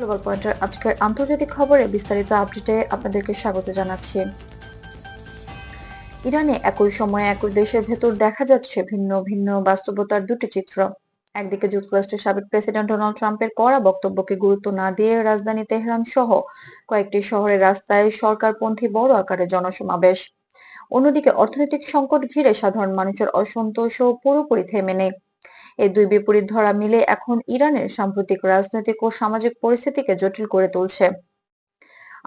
Global পয়েন্টের আজকের আন্তর্জাতিক খবরে বিস্তারিত আপডেটে আপনাদেরকে স্বাগত জানাচ্ছি। ইরানে একই সময়ে একই দেশের ভেতর দেখা যাচ্ছে ভিন্ন ভিন্ন বাস্তবতার দুটি চিত্র। একদিকে যুক্তরাষ্ট্রের সাবেক প্রেসিডেন্ট ডোনাল্ড ট্রাম্পের কড়া বক্তব্যকে গুরুত্ব না দিয়ে রাজধানী তেহরান সহ কয়েকটি শহরের রাস্তায় সরকারপন্থী বড় আকারে জনসমাবেশ। অন্যদিকে অর্থনৈতিক সংকট ঘিরে সাধারণ মানুষের অসন্তোষও পুরোপুরি থেমে নেই। এই দুই বিপরীত ধরা মিলে এখন ইরানের সাম্প্রতিক রাজনৈতিক ও সামাজিক পরিস্থিতিকে জটিল করে তুলছে।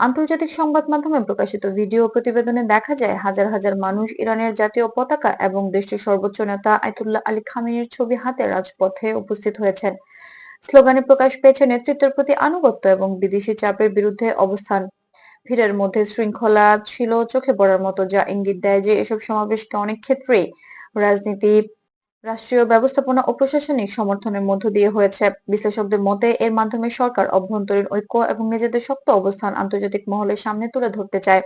আন্তর্জাতিক সংবাদ মাধ্যমে প্রকাশিত ভিডিও প্রতিবেদনে দেখা যায়, হাজার হাজার মানুষ ইরানের জাতীয় পতাকা এবং দেশটির সর্বোচ্চ নেতা আয়তুল্লাহ আলী খামেনির ছবি হাতে রাজপথে উপস্থিত হয়েছেন। স্লোগানে প্রকাশ পেয়েছে নেতৃত্বের প্রতি আনুগত্য এবং বিদেশি চাপের বিরুদ্ধে অবস্থান। ভিড়ের মধ্যে শৃঙ্খলা ছিল চোখে পড়ার মতো, যা ইঙ্গিত দেয় যে এসব সমাবেশকে অনেক ক্ষেত্রেই রাজনীতি রাষ্ট্রীয় ব্যবস্থাপনা ও প্রশাসনিক সমর্থনের মধ্য দিয়ে হয়েছে। বিশ্লেষকদের মতে, এর মাধ্যমে সরকার অভ্যন্তরীণ ঐক্য এবং নিজেদের শক্ত অবস্থান আন্তর্জাতিক মহলের সামনে তুলে ধরতে চায়।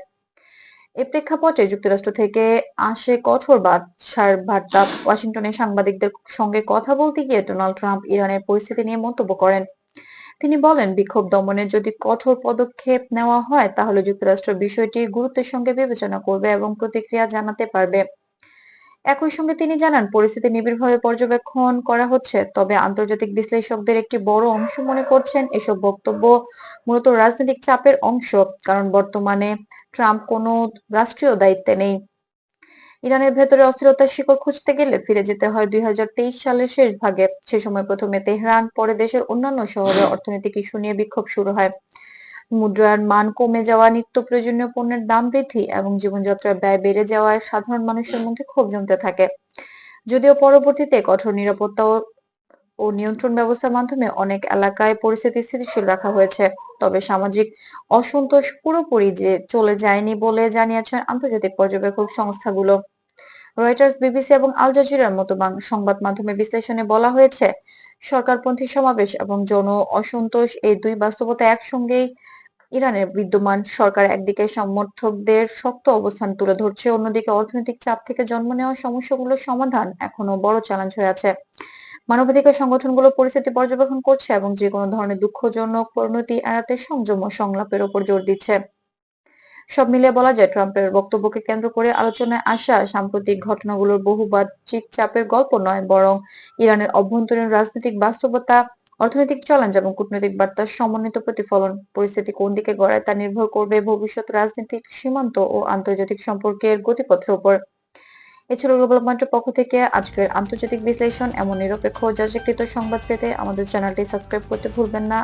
এ প্রেক্ষাপটে যুক্তরাষ্ট্র থেকে আসে কঠোর বার্তার বার্তা ওয়াশিংটনে সাংবাদিকদের সঙ্গে কথা বলতে গিয়ে ডোনাল্ড ট্রাম্প ইরানের পরিস্থিতি নিয়ে মন্তব্য করেন। তিনি বলেন, বিক্ষোভ দমনে যদি কঠোর পদক্ষেপ নেওয়া হয়, তাহলে যুক্তরাষ্ট্র বিষয়টি গুরুত্বের সঙ্গে বিবেচনা করবে এবং প্রতিক্রিয়া জানাতে পারবে। একই সঙ্গে তিনি জানান, পরিস্থিতি নিবিড়ভাবে পর্যবেক্ষণ করা হচ্ছে, তবে আন্তর্জাতিক বিশ্লেষকদের একটি বড় অংশ মনে করছেন এসব বক্তব্য মূলত রাজনৈতিক চাপের অংশ, কারণ বর্তমানে ট্রাম্প কোনো রাষ্ট্রীয় দায়িত্বে নেই। ইরানের ভেতরে অস্থিরতার শিকড় খুঁজতে গেলে ফিরে যেতে হয় দুই হাজার তেইশ সালের শেষ ভাগে। সে সময় প্রথমে তেহরান, পরে দেশের অন্যান্য শহরে অর্থনৈতিক ইস্যু নিয়ে বিক্ষোভ শুরু হয়। মুদ্রার মান কমে যাওয়া নিত্য প্রয়োজনীয় পণ্যের দাম বৃদ্ধি এবং জীবনযাত্রার ব্যয় বেড়ে যাওয়ায় সাধারণ মানুষের মধ্যে ক্ষোভ জমতে থাকে। যদিও পরবর্তীতে কঠোর নিরাপত্তা ও নিয়ন্ত্রণ ব্যবস্থার মাধ্যমে অনেক এলাকায় পরিস্থিতি স্থিতিশীল রাখা হয়েছে, তবে সামাজিক অসন্তোষ পুরোপুরি যে চলে যায়নি বলে জানিয়েছেন আন্তর্জাতিক পর্যবেক্ষক সংস্থাগুলো। রয়টার্স, বিবিসি এবং আল জাজিরার মতো সংবাদ মাধ্যমে বিশ্লেষণে বলা হয়েছে, সরকারপন্থী সমাবেশ এবং জন অসন্তোষ এই দুই বাস্তবতা একসঙ্গেই ইরানের বিদ্যমান সরকার একদিকে সমর্থকদের শক্ত অবস্থান তুলে ধরছে, অন্যদিকে অর্থনৈতিক চাপ থেকে জন্ম নেওয়া সমস্যাগুলোর সমাধান এখনও বড় চ্যালেঞ্জ হয়ে আছে। মানবাধিকার সংগঠনগুলো পরিস্থিতি পর্যবেক্ষণ করছে এবং যে কোনো ধরনের দুঃখজনক পরিণতি এড়াতে সংযম ও সংলাপের উপর জোর দিচ্ছে। সব মিলিয়ে বলা যায়, ট্রাম্পের বক্তব্যকে কেন্দ্র করে আলোচনায় আসা সাম্প্রতিক ঘটনাগুলোর বহু বাহ্যিক চাপের গল্প নয়, বরং ইরানের অভ্যন্তরীণ রাজনৈতিক বাস্তবতা অর্থনৈতিক চ্যালেঞ্জ এবং কূটনৈতিক বার্তার সমন্বিত প্রতিফলন, পরিস্থিতি কোন দিকে গড়ায় তা নির্ভর করবে ভবিষ্যৎ রাজনৈতিক সীমান্ত ও আন্তর্জাতিক সম্পর্কের গতিপথের উপর। এছাড়া গ্লোবাল পক্ষ থেকে আজকের আন্তর্জাতিক বিশ্লেষণ এমন নিরপেক্ষ যাচাইকৃত সংবাদ পেতে আমাদের চ্যানেলটি সাবস্ক্রাইব করতে ভুলবেন না।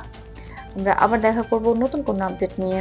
আমরা আবার দেখা করব নতুন কোন আপডেট নিয়ে।